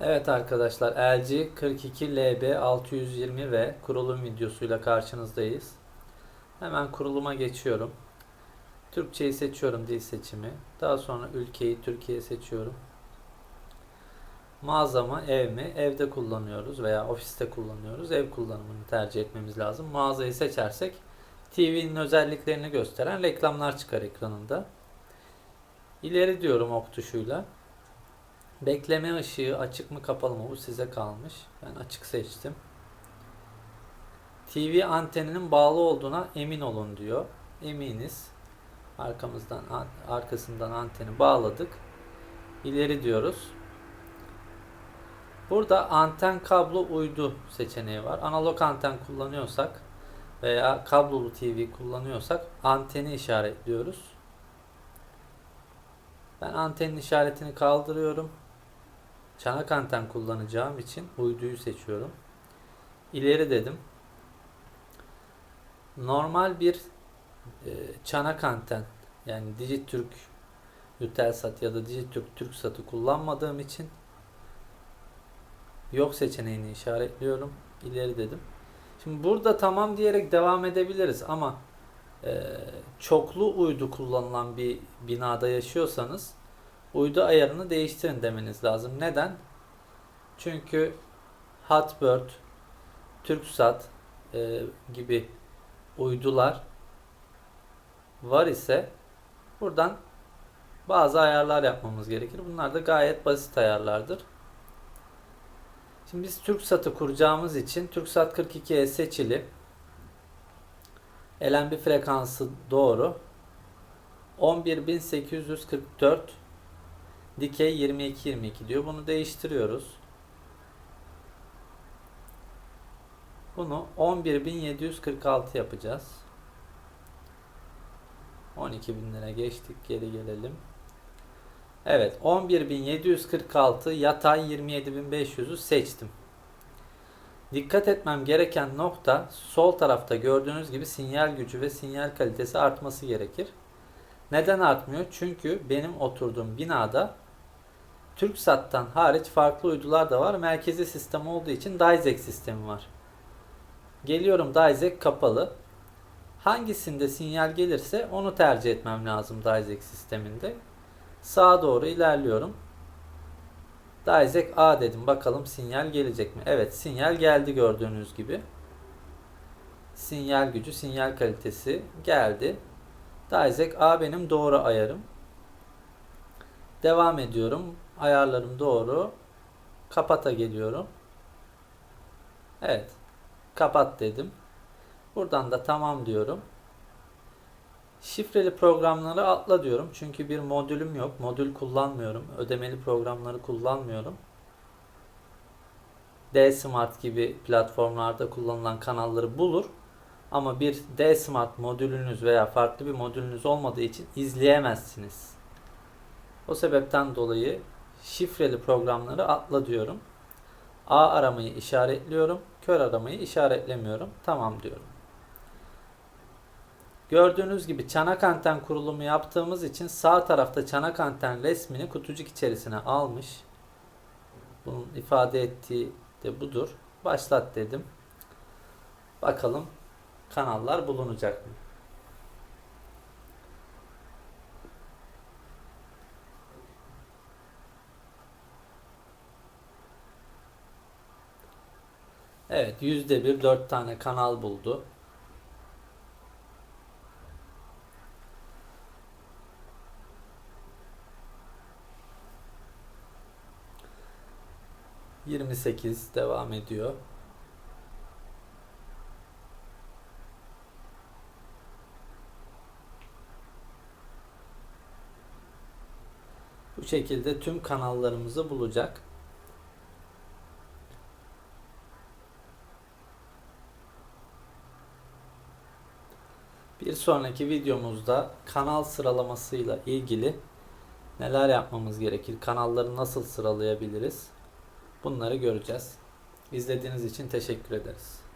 Evet arkadaşlar LG 42 LB 620 ve kurulum videosuyla karşınızdayız. Hemen kuruluma geçiyorum. Türkçeyi seçiyorum dil seçimi. Daha sonra ülkeyi Türkiye seçiyorum. Mağaza mı ev mi? Evde kullanıyoruz veya ofiste kullanıyoruz. Ev kullanımını tercih etmemiz lazım. Mağazayı seçersek TV'nin özelliklerini gösteren reklamlar çıkar ekranında. İleri diyorum ok tuşuyla. Bekleme ışığı açık mı kapalı mı bu size kalmış. Ben açık seçtim. TV anteninin bağlı olduğuna emin olun diyor. Eminiz. Arkamızdan arkasından anteni bağladık. İleri diyoruz. Burada anten kablo uydu seçeneği var. Analog anten kullanıyorsak veya kablolu TV kullanıyorsak anteni işaretliyoruz. Ben antenin işaretini kaldırıyorum. Çanak anten kullanacağım için uyduyu seçiyorum. İleri dedim. Normal bir e, çanak anten yani Dijitürk Eutelsat ya da Dijitürk Türksat'ı kullanmadığım için yok seçeneğini işaretliyorum. İleri dedim. Şimdi burada tamam diyerek devam edebiliriz ama e, çoklu uydu kullanılan bir binada yaşıyorsanız uydu ayarını değiştirin demeniz lazım. Neden? Çünkü Hotbird, Turksat e, gibi uydular var ise buradan bazı ayarlar yapmamız gerekir. Bunlar da gayet basit ayarlardır. Şimdi biz TürkSat'ı kuracağımız için TürkSat 42'ye seçili. LNB frekansı doğru. 11844 dikey 22 22 diyor. Bunu değiştiriyoruz. Bunu 11746 yapacağız. 12.000 lira geçtik. Geri gelelim. Evet 11.746 yatay 27.500'ü seçtim. Dikkat etmem gereken nokta sol tarafta gördüğünüz gibi sinyal gücü ve sinyal kalitesi artması gerekir. Neden artmıyor? Çünkü benim oturduğum binada TürkSat'tan hariç farklı uydular da var. Merkezi sistem olduğu için Dizek sistemi var. Geliyorum Dizek kapalı. Hangisinde sinyal gelirse onu tercih etmem lazım Dizek sisteminde. Sağa doğru ilerliyorum. Dizek A dedim. Bakalım sinyal gelecek mi? Evet sinyal geldi gördüğünüz gibi. Sinyal gücü, sinyal kalitesi geldi. Dizek A benim doğru ayarım. Devam ediyorum. Ayarlarım doğru. Kapata geliyorum. Evet. Kapat dedim. Buradan da tamam diyorum. Şifreli programları atla diyorum. Çünkü bir modülüm yok. Modül kullanmıyorum. Ödemeli programları kullanmıyorum. D-Smart gibi platformlarda kullanılan kanalları bulur. Ama bir D-Smart modülünüz veya farklı bir modülünüz olmadığı için izleyemezsiniz. O sebepten dolayı şifreli programları atla diyorum. A aramayı işaretliyorum. Kör aramayı işaretlemiyorum. Tamam diyorum. Gördüğünüz gibi çanak anten kurulumu yaptığımız için sağ tarafta çanak anten resmini kutucuk içerisine almış. Bunun ifade ettiği de budur. Başlat dedim. Bakalım kanallar bulunacak mı? Evet yüzde bir dört tane kanal buldu. Yirmi sekiz devam ediyor. Bu şekilde tüm kanallarımızı bulacak. Bir sonraki videomuzda kanal sıralamasıyla ilgili neler yapmamız gerekir, kanalları nasıl sıralayabiliriz bunları göreceğiz. İzlediğiniz için teşekkür ederiz.